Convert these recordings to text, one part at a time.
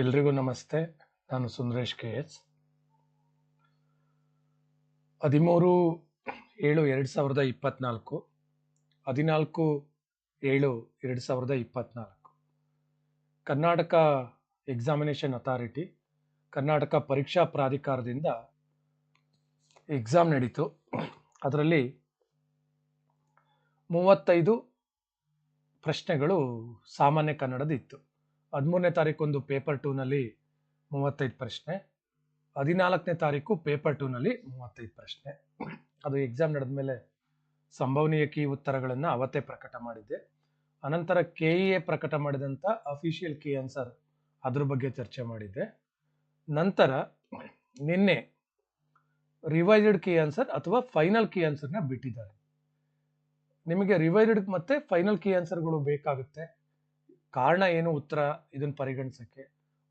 ಎಲ್ರಿಗೂ ನಮಸ್ತೆ. ನಾನು ಸುಂದರೇಶ್ ಕೆ ಎಸ್ ಹದಿಮೂರು ಏಳು ಎರಡು ಸಾವಿರದ ಇಪ್ಪತ್ನಾಲ್ಕು, ಹದಿನಾಲ್ಕು ಏಳು ಎರಡು ಸಾವಿರದ ಇಪ್ಪತ್ನಾಲ್ಕು. ಕರ್ನಾಟಕ ಎಕ್ಸಾಮಿನೇಷನ್ ಅಥಾರಿಟಿ ಕರ್ನಾಟಕ ಪರೀಕ್ಷಾ ಪ್ರಾಧಿಕಾರದಿಂದ ಎಕ್ಸಾಮ್ ನಡೀತು. ಅದರಲ್ಲಿ ಮೂವತ್ತೈದು ಪ್ರಶ್ನೆಗಳು ಸಾಮಾನ್ಯ ಕನ್ನಡದ ಇತ್ತು. ಹದಿಮೂರನೇ ತಾರೀಕು ಒಂದು ಪೇಪರ್ ಟೂನಲ್ಲಿ ಮೂವತ್ತೈದು ಪ್ರಶ್ನೆ, ಹದಿನಾಲ್ಕನೇ ತಾರೀಕು ಪೇಪರ್ ಟೂನಲ್ಲಿ ಮೂವತ್ತೈದು ಪ್ರಶ್ನೆ. ಅದು ಎಕ್ಸಾಮ್ ನಡೆದ ಮೇಲೆ ಸಂಭವನೀಯ ಕಿ ಉತ್ತರಗಳನ್ನು ಅವತ್ತೇ ಪ್ರಕಟ ಮಾಡಿದ್ದೆ. ಅನಂತರ ಕೆ ಇ ಎ ಪ್ರಕಟ ಮಾಡಿದಂಥ ಅಫಿಷಿಯಲ್ ಕೀ ಆನ್ಸರ್ ಅದ್ರ ಬಗ್ಗೆ ಚರ್ಚೆ ಮಾಡಿದ್ದೆ. ನಂತರ ನಿನ್ನೆ ರಿವೈಸ್ಡ್ ಕೀ ಆನ್ಸರ್ ಅಥವಾ ಫೈನಲ್ ಕೀ ಆನ್ಸರ್ನ ಬಿಟ್ಟಿದ್ದಾರೆ. ನಿಮಗೆ ರಿವೈಸ್ಡ್ ಮತ್ತೆ ಫೈನಲ್ ಕೀ ಆನ್ಸರ್ಗಳು ಬೇಕಾಗುತ್ತೆ. ಕಾರಣ ಏನು ಉತ್ತರ ಇದನ್ನು ಪರಿಗಣಿಸಕ್ಕೆ?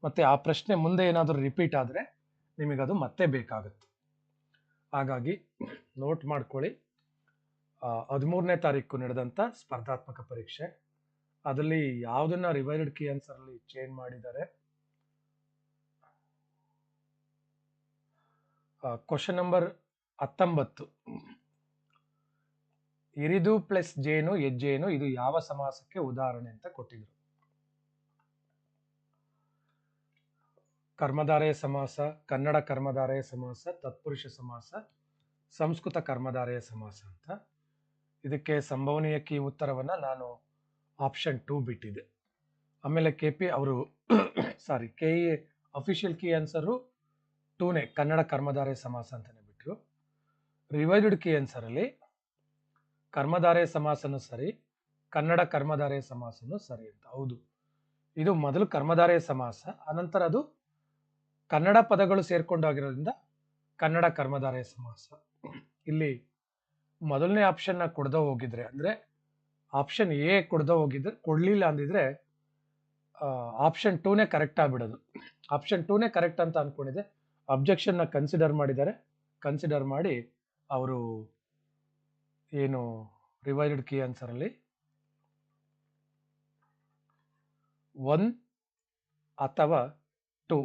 ಮತ್ತೆ ಆ ಪ್ರಶ್ನೆ ಮುಂದೆ ಏನಾದರೂ ರಿಪೀಟ್ ಆದರೆ ನಿಮಗದು ಮತ್ತೆ ಬೇಕಾಗುತ್ತೆ. ಹಾಗಾಗಿ ನೋಟ್ ಮಾಡ್ಕೊಳ್ಳಿ. ಹದಿಮೂರನೇ ತಾರೀಕು ನಡೆದಂಥ ಸ್ಪರ್ಧಾತ್ಮಕ ಪರೀಕ್ಷೆ. ಅದರಲ್ಲಿ ಯಾವುದನ್ನ ರಿವೈಸ್ಡ್ ಕೀ ಆನ್ಸರ್ ಅಲ್ಲಿ ಚೇಂಜ್ ಮಾಡಿದ್ದಾರೆ ಕ್ವಶನ್ ನಂಬರ್ ಹತ್ತೊಂಬತ್ತು. ಇರಿದು ಪ್ಲಸ್ ಜೇನು ಹೆಜ್ಜೇನು ಇದು ಯಾವ ಸಮಾಸಕ್ಕೆ ಉದಾಹರಣೆ ಅಂತ ಕೊಟ್ಟಿದ್ರು. ಕರ್ಮಧಾರಯ ಸಮಾಸ, ಕನ್ನಡ ಕರ್ಮಧಾರಯ ಸಮಾಸ, ತತ್ಪುರುಷ ಸಮಾಸ, ಸಂಸ್ಕೃತ ಕರ್ಮಧಾರಯ ಸಮಾಸ ಅಂತ. ಇದಕ್ಕೆ ಸಂಭವನೀಯ ಕೀ ಉತ್ತರವನ್ನು ನಾನು ಆಪ್ಷನ್ ಟೂ ಬಿಟ್ಟಿದ್ದೆ. ಆಮೇಲೆ ಕೆ ಪಿ ಅವರು sorry K E official key answer ಟೂನೇ Kannada ಕರ್ಮಧಾರಯ ಸಮಾಸ ಅಂತಲೇ ಬಿಟ್ಟರು ರಿವೈಸ್ಡ್ ಕೀ ಆನ್ಸರಲ್ಲಿ ಕರ್ಮಧಾರಯ ಸಮಾಸನೂ ಸರಿ, ಕನ್ನಡ ಕರ್ಮಧಾರಯ ಸಮಾಸನೂ ಸರಿ ಅಂತ. ಹೌದು. ಇದು ಮೊದಲು ಕರ್ಮಧಾರಯ ಸಮಾಸ ಅನಂತರ ಅದು ಕನ್ನಡ ಪದಗಳು ಸೇರ್ಕೊಂಡಾಗಿರೋದ್ರಿಂದ ಕನ್ನಡ ಕರ್ಮಧಾರಯ ಸಮಾಸ. ಇಲ್ಲಿ ಮೊದಲನೇ ಆಪ್ಷನ್ನ ಕೊಡ್ದ ಹೋಗಿದ್ರೆ ಅಂದ್ರೆ ಆಪ್ಷನ್ ಎ ಕೊಡ್ದ ಹೋಗಿದ್ರೆ ಕೊಡ್ಲಿಲ್ಲ ಅಂದಿದ್ರೆ ಆಪ್ಷನ್ ಟೂನೇ ಕರೆಕ್ಟ್ ಆಗ್ಬಿಡೋದು. ಆಪ್ಷನ್ ಟೂನೇ ಕರೆಕ್ಟ್ ಅಂತ ಅನ್ಕೊಂಡಿದೆ ಅಬ್ಜೆಕ್ಷನ್ನ ಕನ್ಸಿಡರ್ ಮಾಡಿದ್ದಾರೆ. ಕನ್ಸಿಡರ್ ಮಾಡಿ ಅವರು ಏನು ರಿವೈಡ್ ಕೀ ಆನ್ಸರ್ ಅಲ್ಲಿ ಒನ್ ಅಥವಾ ಟು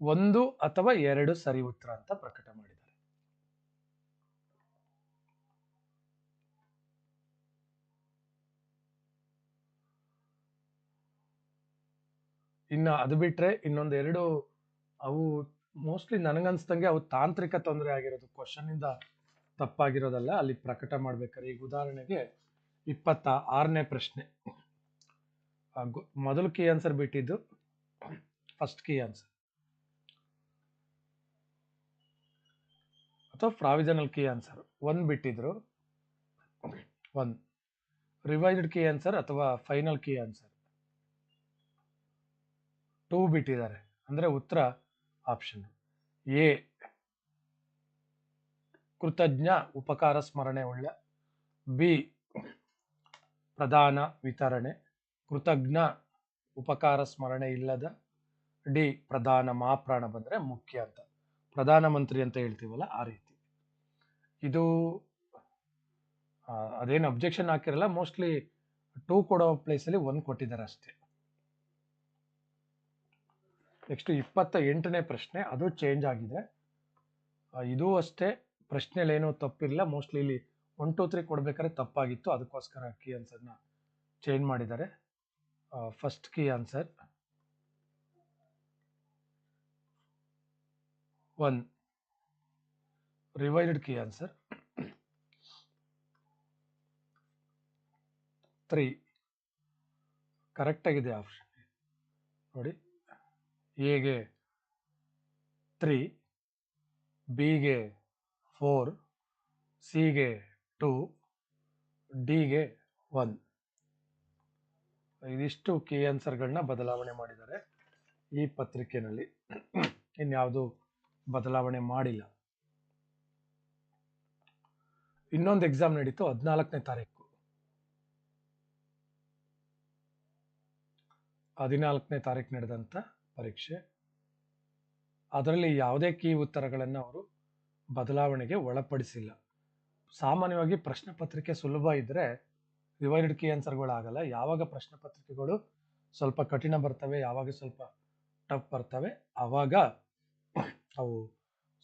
ಒಂದು ಅಥವಾ ಎರಡು ಸರಿ ಉತ್ತರ ಅಂತ ಪ್ರಕಟ ಮಾಡಿದ್ದಾರೆ. ಇನ್ನು ಅದು ಬಿಟ್ರೆ ಇನ್ನೊಂದು ಎರಡು ಅವು ಮೋಸ್ಟ್ಲಿ ನನಗನ್ಸ್ದಂಗೆ ಅವು ತಾಂತ್ರಿಕ ತೊಂದರೆ ಆಗಿರೋದು. ಕ್ವಶನ್ ಇಂದ ತಪ್ಪಾಗಿರೋದಲ್ಲ, ಅಲ್ಲಿ ಪ್ರಕಟ ಮಾಡ್ಬೇಕಾದ್ರೆ ಈಗ ಉದಾಹರಣೆಗೆ ಇಪ್ಪತ್ತ ಆರನೇ ಪ್ರಶ್ನೆ. ಮೊದಲು ಕೀ ಆನ್ಸರ್ ಬಿಟ್ಟಿದ್ದು ಫಸ್ಟ್ ಕೀ ಆನ್ಸರ್ ಅಥವಾ ಪ್ರಾವಿಜನಲ್ ಕೀ ಆನ್ಸರ್ ಒನ್ ಬಿಟ್ಟಿದ್ರು. ಒನ್ ರಿವೈಸ್ಡ್ ಕೀ ಆನ್ಸರ್ ಅಥವಾ ಫೈನಲ್ ಕೀ ಆನ್ಸರ್ ಟೂ ಬಿಟ್ಟಿದ್ದಾರೆ. ಅಂದರೆ ಉತ್ತರ ಆಪ್ಷನ್ ಎ ಕೃತಜ್ಞ ಉಪಕಾರ ಸ್ಮರಣೆ ಉಳ್ಳ ಬಿ ಪ್ರಧಾನ ವಿತರಣೆ. ಕೃತಜ್ಞ ಉಪಕಾರ ಸ್ಮರಣೆ ಇಲ್ಲದ. ಡಿ ಪ್ರಧಾನ ಮಾಪ್ರಾಣ ಬಂದರೆ ಮುಖ್ಯ ಅಂತ. ಪ್ರಧಾನಮಂತ್ರಿ ಅಂತ ಹೇಳ್ತೀವಲ್ಲ ಆ ರೀತಿ. ಇದು ಅದೇನು ಅಬ್ಜೆಕ್ಷನ್ ಹಾಕಿರಲ್ಲ ಮೋಸ್ಟ್ಲಿ ಟೂ ಕೊಡೋ ಪ್ಲೇಸಲ್ಲಿ ಒನ್ ಕೊಟ್ಟಿದ್ದಾರೆ ಅಷ್ಟೇ. ನೆಕ್ಸ್ಟ್ ಇಪ್ಪತ್ತ ಎಂಟನೇ ಪ್ರಶ್ನೆ, ಅದು ಚೇಂಜ್ ಆಗಿದೆ. ಇದು ಅಷ್ಟೇ ಏನೂ ತಪ್ಪಿರಲಿಲ್ಲ ಮೋಸ್ಟ್ಲಿ ಇಲ್ಲಿ ಒನ್ ಟು ತ್ರೀ ಕೊಡ್ಬೇಕಾದ್ರೆ ತಪ್ಪಾಗಿತ್ತು. ಅದಕ್ಕೋಸ್ಕರ ಕೀ ಆನ್ಸರ್ನ ಚೇಂಜ್ ಮಾಡಿದ್ದಾರೆ. First key answer one revised key answer three correct ಆಗಿದೆ ಆಪ್ಷನ್ ನೋಡಿ. ಎಗೆ ತ್ರೀ ಬಿಗೆ ಫೋರ್ ಸಿಗೆ ಟೂ ಡಿಗೆ ಒನ್ ಇದಿಷ್ಟು ಕೀ ಆನ್ಸರ್ಗಳನ್ನ ಬದಲಾವಣೆ ಮಾಡಿದ್ದಾರೆ ಈ ಪತ್ರಿಕೆನಲ್ಲಿ. ಇನ್ಯಾವುದು ಬದಲಾವಣೆ ಮಾಡಿಲ್ಲ. ಇನ್ನೊಂದು ಎಕ್ಸಾಮ್ ನಡೀತು ಹದಿನಾಲ್ಕನೇ ತಾರೀಕು. ಹದಿನಾಲ್ಕನೇ ತಾರೀಕು ನಡೆದಂಥ ಪರೀಕ್ಷೆ. ಅದರಲ್ಲಿ ಯಾವುದೇ ಕೀ ಉತ್ತರಗಳನ್ನು ಅವರು ಬದಲಾವಣೆಗೆ ಒಳಪಡಿಸಿಲ್ಲ. ಸಾಮಾನ್ಯವಾಗಿ ಪ್ರಶ್ನೆ ಪತ್ರಿಕೆ ಸುಲಭ ಇದ್ದರೆ ರಿವೈಡ್ ಕೀ ಆನ್ಸರ್ಗಳಾಗಲ್ಲ ಯಾವಾಗ ಪ್ರಶ್ನೆ ಪತ್ರಿಕೆಗಳು ಸ್ವಲ್ಪ ಕಠಿಣ ಬರ್ತವೆ, ಯಾವಾಗ ಸ್ವಲ್ಪ ಟಫ್ ಬರ್ತವೆ ಆವಾಗ ಅವು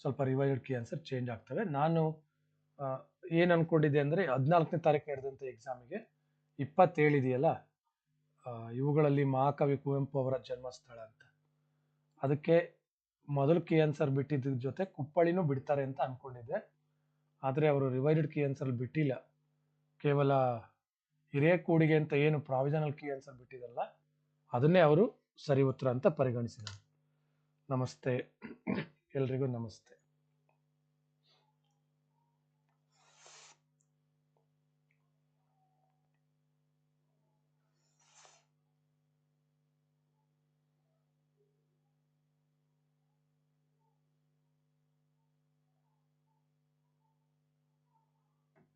ಸ್ವಲ್ಪ ರಿವೈಡ್ ಕೀ ಆನ್ಸರ್ ಚೇಂಜ್ ಆಗ್ತವೆ. ನಾನು ಏನು ಅನ್ಕೊಂಡಿದೆ ಅಂದರೆ ಹದಿನಾಲ್ಕನೇ ತಾರೀಕು ನಡೆದಂಥ ಎಕ್ಸಾಮಿಗೆ ಇಪ್ಪತ್ತೇಳು ಇದೆಯಲ್ಲ ಇವುಗಳಲ್ಲಿ ಮಹಾಕವಿ ಕುವೆಂಪು ಅವರ ಜನ್ಮಸ್ಥಳ ಅಂತ. ಅದಕ್ಕೆ ಮೊದಲು ಕೀ ಆನ್ಸರ್ ಬಿಟ್ಟಿದ್ದ ಜೊತೆ ಕುಪ್ಪಳಿನೂ ಬಿಡ್ತಾರೆ ಅಂತ ಅಂದ್ಕೊಂಡಿದ್ದೆ ಆದರೆ ಅವರು ರಿವೈಸ್ಡ್ ಕೀ ಆನ್ಸರ್ ಬಿಟ್ಟಿಲ್ಲ. ಕೇವಲ ಹಿರೇಕೂಡಿಗೆ ಅಂತ ಏನು ಪ್ರಾವಿಜನಲ್ ಕೀ ಆನ್ಸರ್ ಬಿಟ್ಟಿದಲ್ಲ, ಅದನ್ನೇ ಅವರು ಸರಿ ಉತ್ತರ ಅಂತ ಪರಿಗಣಿಸಿದರು. ನಮಸ್ತೆ. ಎಲ್ರಿಗೂ ನಮಸ್ತೆ.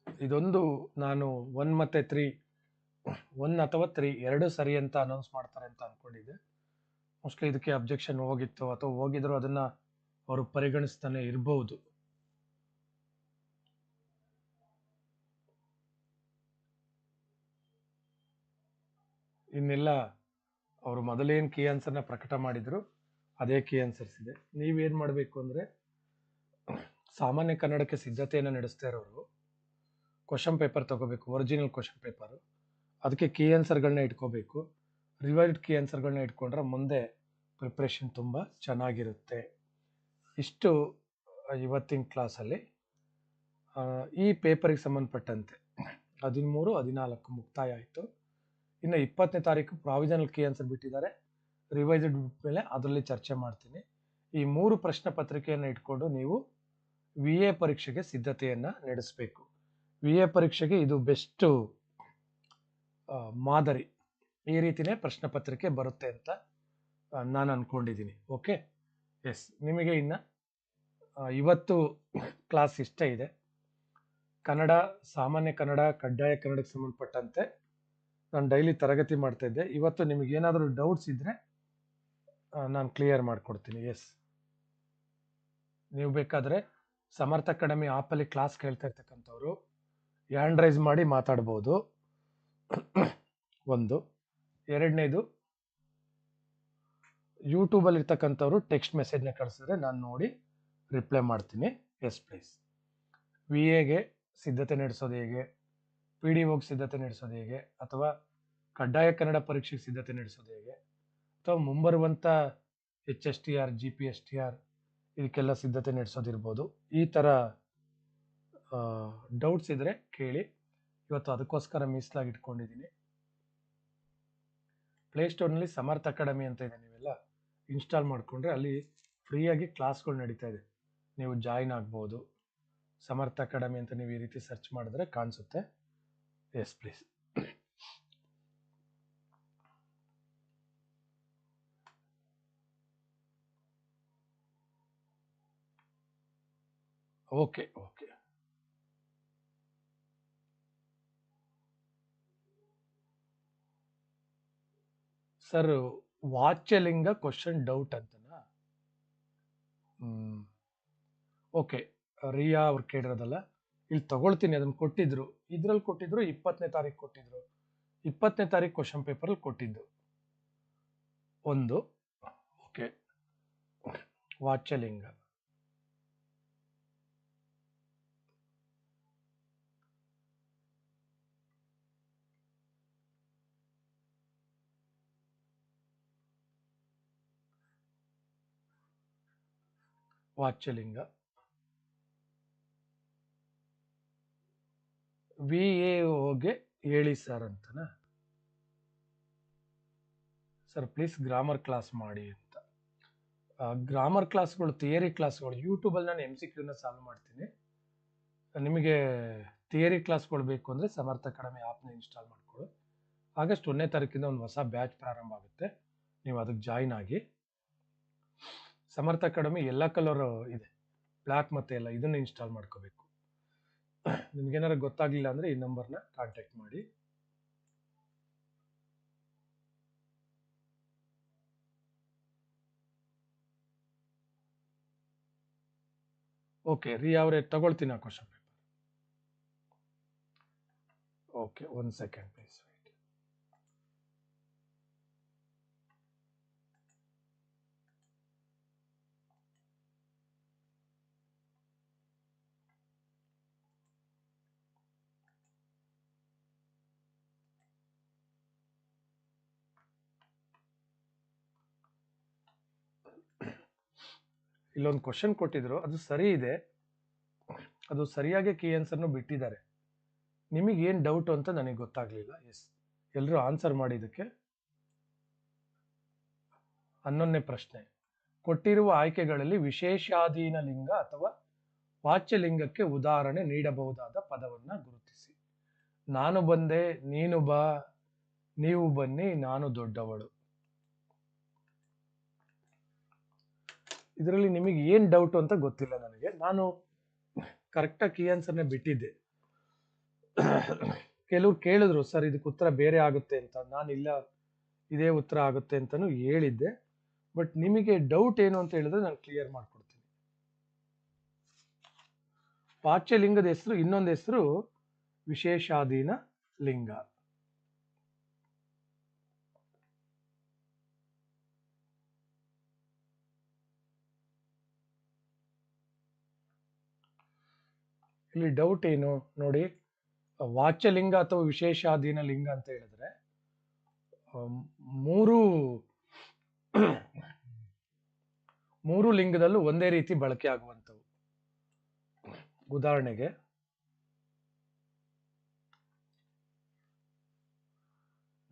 ಇದೊಂದು ನಾನು ಒನ್ ಮತ್ತೆ ತ್ರೀ, ಒನ್ ಅಥವಾ ತ್ರೀ, ಎರಡು ಸರಿ ಅಂತ ಅನೌನ್ಸ್ ಮಾಡ್ತಾರೆ ಅಂತ ಅಂದ್ಕೊಂಡಿದ್ದೆ ಮೋಸ್ಟ್ಲಿ ಇದಕ್ಕೆ ಅಬ್ಜೆಕ್ಷನ್ ಹೋಗಿತ್ತು. ಅಥವಾ ಹೋಗಿದ್ರು ಅದನ್ನ ಅವರು ಪರಿಗಣಿಸ್ತಾನೆ ಇರಬಹುದು ಇನ್ನೆಲ್ಲ ಅವರು ಮೊದಲೇನು ಕೀ ಆನ್ಸರ್ನ ಪ್ರಕಟ ಮಾಡಿದ್ರು, ಅದೇ ಕೀ ಆನ್ಸರ್ಸ್ ಇದೆ. ನೀವೇನು ಮಾಡಬೇಕು ಅಂದರೆ, ಸಾಮಾನ್ಯ ಕನ್ನಡಕ್ಕೆ ಸಿದ್ಧತೆಯನ್ನು ನಡೆಸ್ತಾ ಇರೋರು ಕ್ವಶನ್ ಪೇಪರ್ ತಗೋಬೇಕು, ಒರಿಜಿನಲ್ ಕ್ವಶನ್ ಪೇಪರು. ಅದಕ್ಕೆ ಕೀ ಆನ್ಸರ್ಗಳನ್ನ ಇಟ್ಕೋಬೇಕು. ರಿವೈಸ್ಡ್ ಕೀ ಆನ್ಸರ್ಗಳನ್ನ ಇಟ್ಕೊಂಡ್ರೆ ಮುಂದೆ ಪ್ರಿಪ್ರೇಷನ್ ತುಂಬ ಚೆನ್ನಾಗಿರುತ್ತೆ. ಇಷ್ಟು ಇವತ್ತಿನ ಕ್ಲಾಸಲ್ಲಿ. ಈ ಪೇಪರಿಗೆ ಸಂಬಂಧಪಟ್ಟಂತೆ ಹದಿಮೂರು, ಹದಿನಾಲ್ಕು ಮುಕ್ತಾಯ ಆಯಿತು. ಇನ್ನು ಇಪ್ಪತ್ತನೇ ತಾರೀಕು ಪ್ರಾವಿಷನಲ್ ಕೀ ಆನ್ಸರ್ ಬಿಟ್ಟಿದ್ದಾರೆ. ರಿವೈಸ್ಡ್ ಮೇಲೆ ಅದರಲ್ಲಿ ಚರ್ಚೆ ಮಾಡ್ತೀನಿ. ಈ ಮೂರು ಪ್ರಶ್ನೆ ಪತ್ರಿಕೆಯನ್ನು ಇಟ್ಕೊಂಡು ನೀವು ವಿ ಎ ಪರೀಕ್ಷೆಗೆ ಸಿದ್ಧತೆಯನ್ನು ನಡೆಸಬೇಕು. ವಿ ಎ ಪರೀಕ್ಷೆಗೆ ಇದು ಬೆಸ್ಟು ಮಾದರಿ. ಈ ರೀತಿನೇ ಪ್ರಶ್ನೆ ಪತ್ರಿಕೆ ಬರುತ್ತೆ ಅಂತ ನಾನು ಅಂದ್ಕೊಂಡಿದ್ದೀನಿ ಓಕೆ? ಎಸ್, ನಿಮಗೆ ಇನ್ನು ಇವತ್ತು ಕ್ಲಾಸ್ ಇಷ್ಟೇ ಇದೆ. ಕನ್ನಡ, ಸಾಮಾನ್ಯ ಕನ್ನಡ, ಕಡ್ಡಾಯ ಕನ್ನಡಕ್ಕೆ ಸಂಬಂಧಪಟ್ಟಂತೆ ನಾನು ಡೈಲಿ ತರಗತಿ ಮಾಡ್ತಾ ಇದ್ದೆ. ಇವತ್ತು ನಿಮಗೆ ಏನಾದರೂ ಡೌಟ್ಸ್ ಇದ್ದರೆ ನಾನು ಕ್ಲಿಯರ್ ಮಾಡಿಕೊಡ್ತೀನಿ. ಎಸ್. ನೀವು ಬೇಕಾದರೆ ಸಮರ್ಥ ಅಕಾಡೆಮಿ ಆಪಲ್ಲಿ ಕ್ಲಾಸ್ ಕೇಳ್ತಾ ಇರ್ತಕ್ಕಂಥವ್ರು ಹ್ಯಾಂಡ್ ರೈಸ್ ಮಾಡಿ ಮಾತಾಡ್ಬೋದು. ಒಂದು. ಎರಡನೇದು ಯೂಟ್ಯೂಬಲ್ಲಿ ಇರ್ತಕ್ಕಂಥವ್ರು ಟೆಕ್ಸ್ಟ್ ಮೆಸೇಜ್ನ ಕಳಿಸಿದ್ರೆ ನಾನು ನೋಡಿ ರಿಪ್ಲೈ ಮಾಡ್ತೀನಿ. Yes please. ವಿ ಎಗೆ ಸಿದ್ಧತೆ ನಡೆಸೋದು ಹೇಗೆ? ಪಿ ಡಿ ಒಗೆ ಸಿದ್ಧತೆ ನಡೆಸೋದು ಹೇಗೆ? ಅಥವಾ ಕಡ್ಡಾಯ ಕನ್ನಡ ಪರೀಕ್ಷೆಗೆ ಸಿದ್ಧತೆ ನಡೆಸೋದು ಹೇಗೆ? ಅಥವಾ ಮುಂಬರುವಂಥ H S T R, G P S T R, ಇದಕ್ಕೆಲ್ಲ ಸಿದ್ಧತೆ ನಡೆಸೋದಿರ್ಬೋದು. ಈ ಥರ ಡೌಟ್ಸ್ ಇದ್ದರೆ ಕೇಳಿ. ಇವತ್ತು ಅದಕ್ಕೋಸ್ಕರ ಮೀಸಲಾಗಿ ಇಟ್ಕೊಂಡಿದ್ದೀನಿ. ಪ್ಲೇಸ್ಟೋರ್ನಲ್ಲಿ ಸಮರ್ಥ ಅಕಾಡೆಮಿ ಅಂತ ಇದೆ ನೀವೆಲ್ಲ. ಇನ್ಸ್ಟಾಲ್ ಮಾಡಿಕೊಂಡ್ರೆ ಅಲ್ಲಿ ಫ್ರೀಯಾಗಿ ಕ್ಲಾಸ್ಗಳು ನಡೀತಾ ಇದೆ. ನೀವು ಜಾಯಿನ್ ಆಗ್ಬೋದು. ಸಮರ್ಥ ಅಕಾಡೆಮಿ ಅಂತ ನೀವು ಈ ರೀತಿ ಸರ್ಚ್ ಮಾಡಿದ್ರೆ ಕಾಣಿಸುತ್ತೆ. Yes please okay okay sir, ವಾಚ್ಯಲಿಂಗ question doubt ಅಂತನಾ? ಓಕೆ, ರಿಯಾ ಅವ್ರು ಕೇಳಿರೋದಲ್ಲ, ಇಲ್ಲಿ ತಗೊಳ್ತೀನಿ, ಅದನ್ನ ಕೊಟ್ಟಿದ್ರು. ಇದ್ರಲ್ಲಿ ಕೊಟ್ಟಿದ್ರು, ಇಪ್ಪತ್ತನೇ ತಾರೀಕು ಕೊಟ್ಟಿದ್ರು. ಇಪ್ಪತ್ತನೇ ತಾರೀಕು ಕ್ವಶನ್ ಪೇಪರಲ್ಲಿ ಕೊಟ್ಟಿದ್ದು. ಒಂದು, ಓಕೆ, ವಾಚ್ಯಲಿಂಗ. ವಾಚ್ಯಲಿಂಗ ವಿ ಎ ಓಗೆ ಹೇಳಿ ಸರ್ ಅಂತನ? ಸರ್ ಪ್ಲೀಸ್ ಗ್ರಾಮರ್ ಕ್ಲಾಸ್ ಮಾಡಿ ಅಂತ. ಗ್ರಾಮರ್ ಕ್ಲಾಸ್ಗಳು ಥಿಯರಿ ಕ್ಲಾಸ್ಗಳು ಯೂಟ್ಯೂಬಲ್ಲಿ ನಾನು ಎಂ ಸಿ ಕ್ಯೂನ ಸಾಲ್ವ್ ಮಾಡ್ತೀನಿ. ನಿಮಗೆ ಥಿಯರಿ ಕ್ಲಾಸ್ಗಳು ಬೇಕು ಅಂದರೆ ಸಮರ್ಥ ಅಕಾಡೆಮಿ ಆ್ಯಪ್ನ ಇನ್ಸ್ಟಾಲ್ ಮಾಡ್ಕೊಳ್ಳಿ. ಆಗಸ್ಟ್ ಒಂದನೇ ತಾರೀಕಿಂದ ಒಂದು ಹೊಸ ಬ್ಯಾಚ್ ಪ್ರಾರಂಭ ಆಗುತ್ತೆ. ನೀವು ಅದಕ್ಕೆ ಜಾಯಿನ್ ಆಗಿ. ಸಮರ್ಥ ಅಕಾಡೆಮಿ ಎಲ್ಲ ಕಲರ್ ಇದೆ. ಬ್ಲ್ಯಾಕ್ ಮತ್ತೆ ಎಲ್ಲ ಇದನ್ನ ಇನ್ಸ್ಟಾಲ್ ಮಾಡ್ಕೋಬೇಕು. ನಿಮ್ಗೇನಾರು ಗೊತ್ತಾಗ್ಲಿಲ್ಲ ಅಂದರೆ ಈ ನಂಬರ್ನ ಕಾಂಟ್ಯಾಕ್ಟ್ ಮಾಡಿ. ಓಕೆ ರೀ ಅವರೇ, ತಗೊಳ್ತೀನಿ ಆ question paper okay one second please ಇಲ್ಲೊಂದು ಕ್ವಶನ್ ಕೊಟ್ಟಿದ್ರು. ಅದು ಸರಿ ಇದೆ. ಅದು ಸರಿಯಾಗಿ ಕೀ ಆನ್ಸರ್ನು ಬಿಟ್ಟಿದ್ದಾರೆ. ನಿಮಗೆ ಏನು ಡೌಟ್ ಅಂತ ನನಗೆ ಗೊತ್ತಾಗಲಿಲ್ಲ. ಎಸ್ ಎಲ್ಲರೂ ಆನ್ಸರ್ ಮಾಡಿದ್ದಕ್ಕೆ ಹನ್ನೊಂದನೇ ಪ್ರಶ್ನೆ. ಕೊಟ್ಟಿರುವ ಆಯ್ಕೆಗಳಲ್ಲಿ ವಿಶೇಷಾಧೀನ ಲಿಂಗ ಅಥವಾ ವಾಚ್ಯಲಿಂಗಕ್ಕೆ ಉದಾಹರಣೆ ನೀಡಬಹುದಾದ ಪದವನ್ನು ಗುರುತಿಸಿ. ನಾನು ಬಂದೆ, ನೀನು ಬಾ, ನೀವು ಬನ್ನಿ, ನಾನು ದೊಡ್ಡವಳು. ಇದರಲ್ಲಿ ನಿಮಗೆ ಏನು ಡೌಟ್ ಅಂತ ಗೊತ್ತಿಲ್ಲ ನನಗೆ. ನಾನು ಕರೆಕ್ಟಾಗಿ ಕೀ ಆನ್ಸರ್ನೇ ಬಿಟ್ಟಿದ್ದೆ. ಕೆಲವ್ರು ಕೇಳಿದ್ರು, ಸರ್, ಇದಕ್ಕೆ ಉತ್ತರ ಬೇರೆ ಆಗುತ್ತೆ ಅಂತ. ನಾನು ಇಲ್ಲ ಇದೇ ಉತ್ತರ ಆಗುತ್ತೆ ಅಂತಲೂ ಹೇಳಿದ್ದೆ. ಬಟ್ ನಿಮಗೆ ಡೌಟ್ ಏನು ಅಂತ ಹೇಳಿದ್ರೆ ನಾನು ಕ್ಲಿಯರ್ ಮಾಡ್ಕೊಡ್ತೀನಿ. ಪಾಚ್ಯಲಿಂಗದ ಹೆಸರು, ಇನ್ನೊಂದು ಹೆಸರು ವಿಶೇಷಾಧೀನ ಲಿಂಗ. ಇಲ್ಲಿ ಡೌಟ್ ಏನು? ನೋಡಿ, ವಾಚ್ಯಲಿಂಗ ಅಥವಾ ವಿಶೇಷಾಧೀನ ಲಿಂಗ ಅಂತ ಹೇಳಿದ್ರೆ ಮೂರು ಮೂರು ಲಿಂಗದಲ್ಲೂ ಒಂದೇ ರೀತಿ ಬಳಕೆ ಆಗುವಂಥವು. ಉದಾಹರಣೆಗೆ,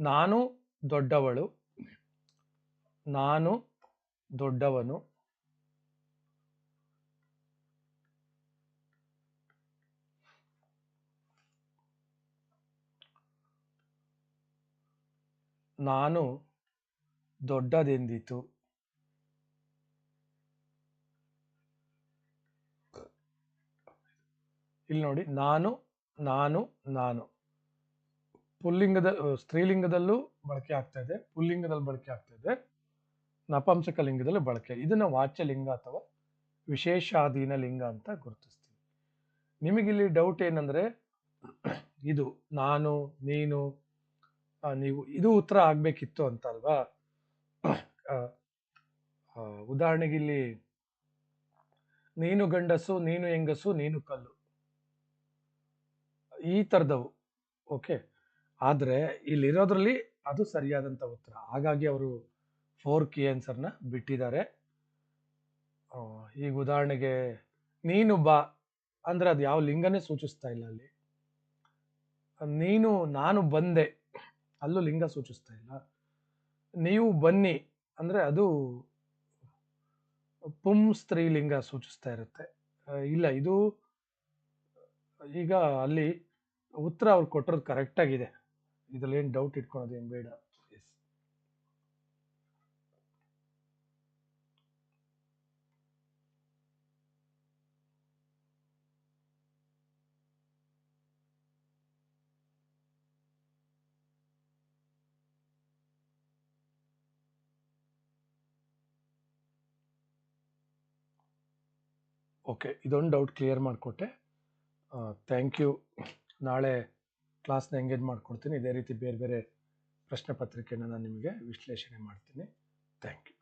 ನಾನು ದೊಡ್ಡವಳು, ನಾನು ದೊಡ್ಡವನು ನಾನು ದೊಡ್ಡದೆಂದಿತು? ಇಲ್ಲಿ ನೋಡಿ, ನಾನು ನಾನು ನಾನು. ಪುಲ್ಲಿಂಗದ ಸ್ತ್ರೀಲಿಂಗದಲ್ಲೂ ಬಳಕೆ ಆಗ್ತಾ ಇದೆ, ಪುಲ್ಲಿಂಗದಲ್ಲಿ ಬಳಕೆ ಆಗ್ತಾ ಇದೆ, ನಪಂಸಕ ಲಿಂಗದಲ್ಲಿ ಬಳಕೆ. ಇದನ್ನು ವಾಚ್ಯಲಿಂಗ ಅಥವಾ ವಿಶೇಷಾಧೀನ ಲಿಂಗ ಅಂತ ಗುರುತಿಸ್ತೀವಿ. ನಿಮಗಿಲ್ಲಿ ಡೌಟ್ ಏನಂದ್ರೆ, ಇದು ನಾನು, ನೀನು ನೀವು ಇದು ಉತ್ತರ ಆಗಬೇಕಿತ್ತು ಅಂತ ಅಲ್ವಾ ಉದಾಹರಣೆಗೆ ಇಲ್ಲಿ, ನೀನು ಗಂಡಸು, ನೀನು ಹೆಂಗಸು, ನೀನು ಕಲ್ಲು. ಈ ಥರದವು, ಓಕೆ? ಆದರೆ ಇಲ್ಲಿರೋದ್ರಲ್ಲಿ ಅದು ಸರಿಯಾದಂಥ ಉತ್ತರ. ಹಾಗಾಗಿ ಅವರು ಫೋರ್ ಕಿ ಆನ್ಸರ್ನ ಬಿಟ್ಟಿದ್ದಾರೆ. ಈಗ ಉದಾಹರಣೆಗೆ ನೀನು ಬಾ, ಅಂದ್ರೆ ಅದು ಯಾವ ಲಿಂಗನೇ ಸೂಚಿಸ್ತಾ ಇಲ್ಲ ಅಲ್ಲಿ. ನೀನು, ನಾನು ಬಂದೆ ಅಲ್ಲೂ ಲಿಂಗ ಸೂಚಿಸ್ತಾ ಇಲ್ಲ. ನೀವು ಬನ್ನಿ ಅಂದ್ರೆ ಅದು ಪುಂ ಸ್ತ್ರೀಲಿಂಗ ಸೂಚಿಸ್ತಾ ಇರುತ್ತೆ. ಇಲ್ಲ, ಇದು ಈಗ ಅಲ್ಲಿ ಉತ್ತರ ಅವ್ರು ಕೊಟ್ಟಿರೋದು ಕರೆಕ್ಟ್ ಆಗಿದೆ. ಇದ್ರಲ್ಲಿ ಏನು ಡೌಟ್ ಇಟ್ಕೊಳೋದು ಏನು ಬೇಡ ಎಸ್ ಓಕೆ, ಇದೊಂದು ಡೌಟ್ ಕ್ಲಿಯರ್ ಮಾಡಿಕೊಟ್ಟೆ. ಥ್ಯಾಂಕ್ ಯು ನಾಳೆ ಕ್ಲಾಸ್ನ ಎಂಗೇಜ್ ಮಾಡ್ಕೊಡ್ತೀನಿ. ಇದೇ ರೀತಿ ಬೇರೆ ಬೇರೆ ಪ್ರಶ್ನೆ ಪತ್ರಿಕೆನ ನಾನು ನಿಮಗೆ ವಿಶ್ಲೇಷಣೆ ಮಾಡ್ತೀನಿ. Thank you